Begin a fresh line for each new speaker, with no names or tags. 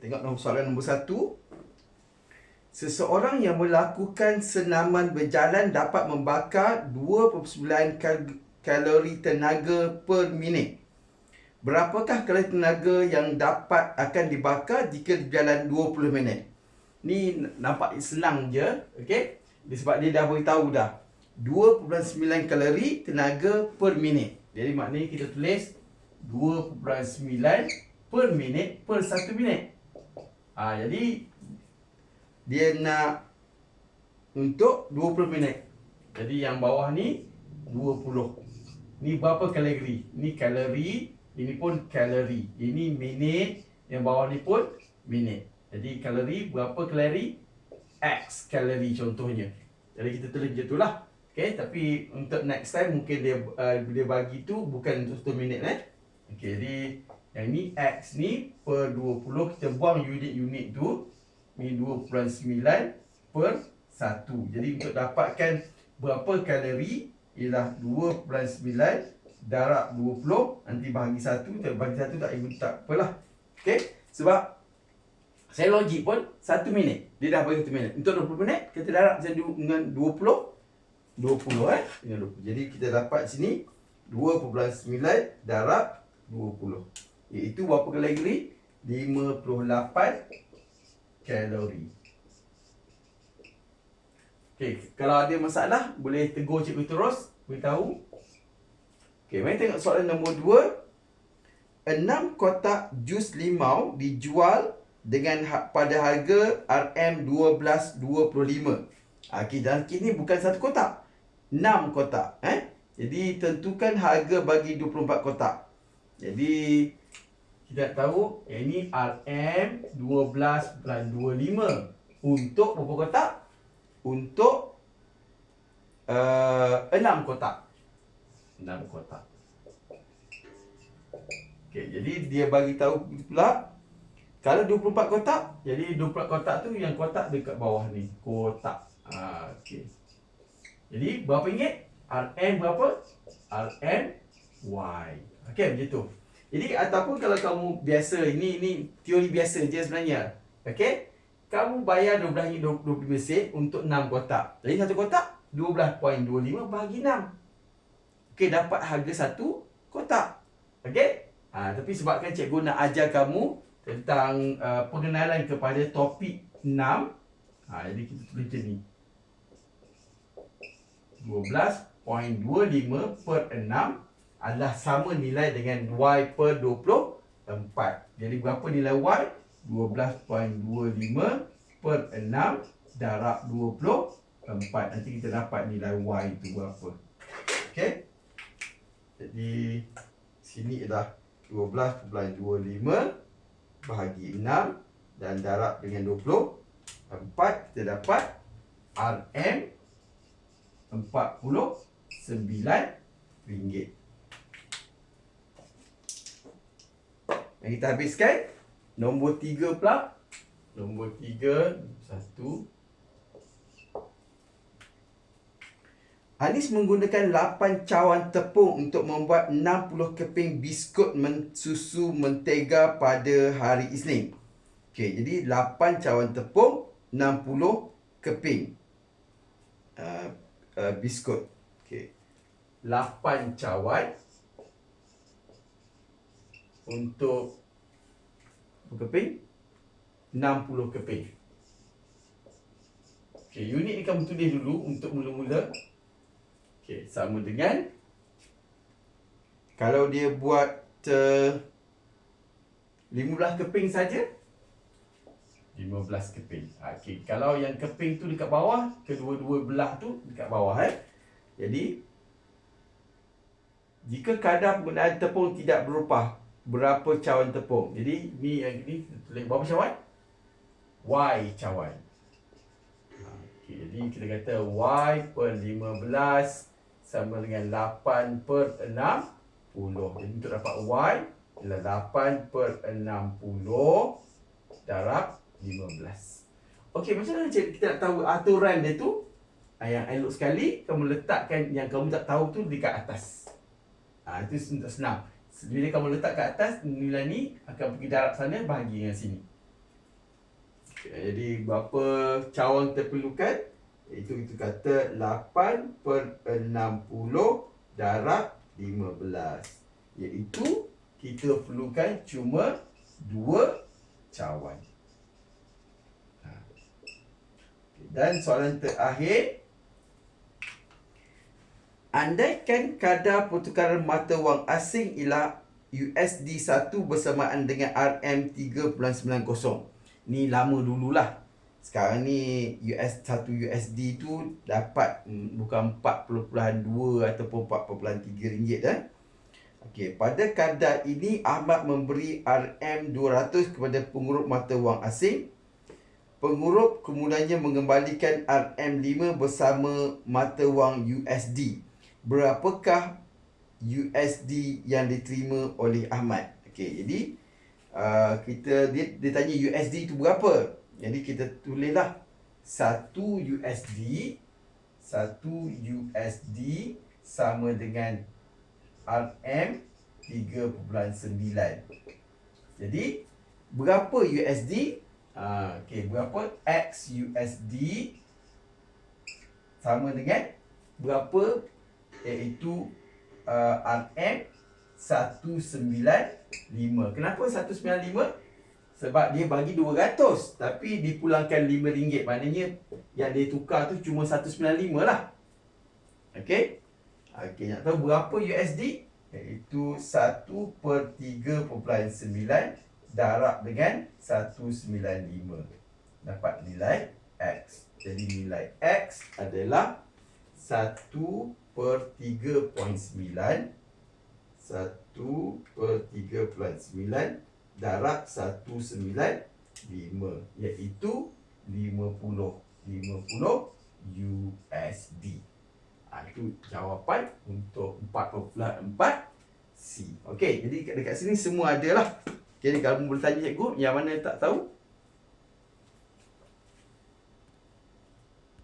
Tengok nombor soalan nombor satu. Seseorang yang melakukan senaman berjalan dapat membakar 2.9 kal- kalori tenaga per minit. Berapakah kalori tenaga yang dapat akan dibakar jika berjalan 20 minit? Ni nampak senang je, okey? Sebab dia dah beritahu dah. 2.9 kalori tenaga per minit. Jadi maknanya kita tulis 2.9 per minit per 1 minit. Ha, jadi dia nak untuk 20 minit. Jadi yang bawah ni 20. Ni berapa kalori? Ni kalori, ini pun kalori. Ini minit, yang bawah ni pun minit. Jadi kalori berapa kalori? X kalori contohnya. Jadi kita tulis macam itulah. Okay, tapi untuk next time mungkin dia uh, dia bagi tu bukan untuk 1 minit eh. Okay, jadi yang ni X ni per 20 kita buang unit-unit tu ni 2.9 per 1. Jadi untuk dapatkan berapa kalori ialah 2.9 darab 20 nanti bahagi 1 tak bagi 1 tak ikut tak apalah. Okey? Sebab saya logik pun 1 minit. Dia dah bagi 1 minit. Untuk 20 minit kita darab dengan 20 20 eh dengan 20. Jadi kita dapat sini 2.9 darab 20. Iaitu berapa kalori? 58 kalori. Okey, kalau ada masalah boleh tegur cikgu terus, beritahu. Okey, mari tengok soalan nombor 2. 6 kotak jus limau dijual dengan ha- pada harga RM12.25. Okey, dalam kini bukan satu kotak. 6 kotak eh jadi tentukan harga bagi 24 kotak jadi kita tahu yang ini RM 12.25 untuk berapa kotak untuk uh, 6 kotak 6 kotak Okey, jadi dia bagi tahu pula kalau 24 kotak jadi 24 kotak tu yang kotak dekat bawah ni kotak ha, okey jadi berapa ringgit? RM berapa? RM Y. Okey macam tu. Jadi ataupun kalau kamu biasa ini ini teori biasa je sebenarnya. Okey? Kamu bayar RM12.25 sen untuk 6 kotak. Jadi satu kotak 12.25 bagi 6. Okey dapat harga satu kotak. Okey? Ha, tapi sebabkan cikgu nak ajar kamu tentang uh, pengenalan kepada topik 6. Ha, jadi kita tulis macam ni. 12.25 per 6 adalah sama nilai dengan Y per 24. Jadi berapa nilai Y? 12.25 per 6 darab 24. Nanti kita dapat nilai Y itu berapa. Okey? Jadi sini adalah 12.25 bahagi 6 dan darab dengan 24 kita dapat RM RM49. Yang kita habiskan nombor 3 pula. Nombor 3 satu. Anis menggunakan 8 cawan tepung untuk membuat 60 keping biskut men susu mentega pada hari Isnin. Okey, jadi 8 cawan tepung, 60 keping. Uh, uh, biskut. Okey. 8 cawan untuk keping? 60 keping. Okey, unit ni kamu tulis dulu untuk mula-mula. Okey, sama dengan kalau dia buat uh, 15 keping saja 15 keping. Okey, kalau yang keping tu dekat bawah, kedua-dua belah tu dekat bawah eh. Jadi jika kadar penggunaan tepung tidak berubah, berapa cawan tepung? Jadi ni yang ni tulis berapa cawan? Y cawan. Okey, jadi kita kata Y per 15 sama dengan 8 per 60. Jadi untuk dapat Y ialah 8 per 60 darab 15. Okey, macam mana kita nak tahu aturan dia tu? Ah, yang elok sekali, kamu letakkan yang kamu tak tahu tu dekat atas. Ah, itu senang. Bila kamu letak kat atas, nilai ni akan pergi darab sana, bahagi dengan sini. Jadi berapa cawan kita perlukan? Itu kita kata 8 per 60 darab 15. Iaitu kita perlukan cuma 2 cawan. Ha. Dan soalan terakhir. Andaikan kadar pertukaran mata wang asing ialah USD 1 bersamaan dengan RM 3.90. Ni lama dululah. Sekarang ni US 1 USD tu dapat hmm, bukan 4.2 ataupun 4.3 ringgit dah. Okey, pada kadar ini Ahmad memberi RM200 kepada pengurup mata wang asing. Pengurup kemudiannya mengembalikan RM5 bersama mata wang USD. Berapakah USD yang diterima oleh Ahmad? Okey, jadi uh, kita dia, dia tanya USD itu berapa? Jadi kita tulislah 1 USD 1 USD sama dengan RM 3.9 Jadi berapa USD? Ha, okay, berapa X USD sama dengan berapa iaitu uh, RM 195 Kenapa 195? Sebab dia bagi 200 Tapi dipulangkan RM5 Maknanya yang dia tukar tu cuma 195 lah. Okay Okay nak tahu berapa USD Iaitu 1 per 3.9 Darab dengan 195 Dapat nilai X. Jadi nilai X adalah 1 per 3.9 1 per 3.9 darab 195 iaitu 50 50 USD. Ha, itu jawapan untuk 4.4 C. Okey, jadi dekat, dekat sini semua ada lah. Jadi kalau boleh tanya cikgu yang mana tak tahu,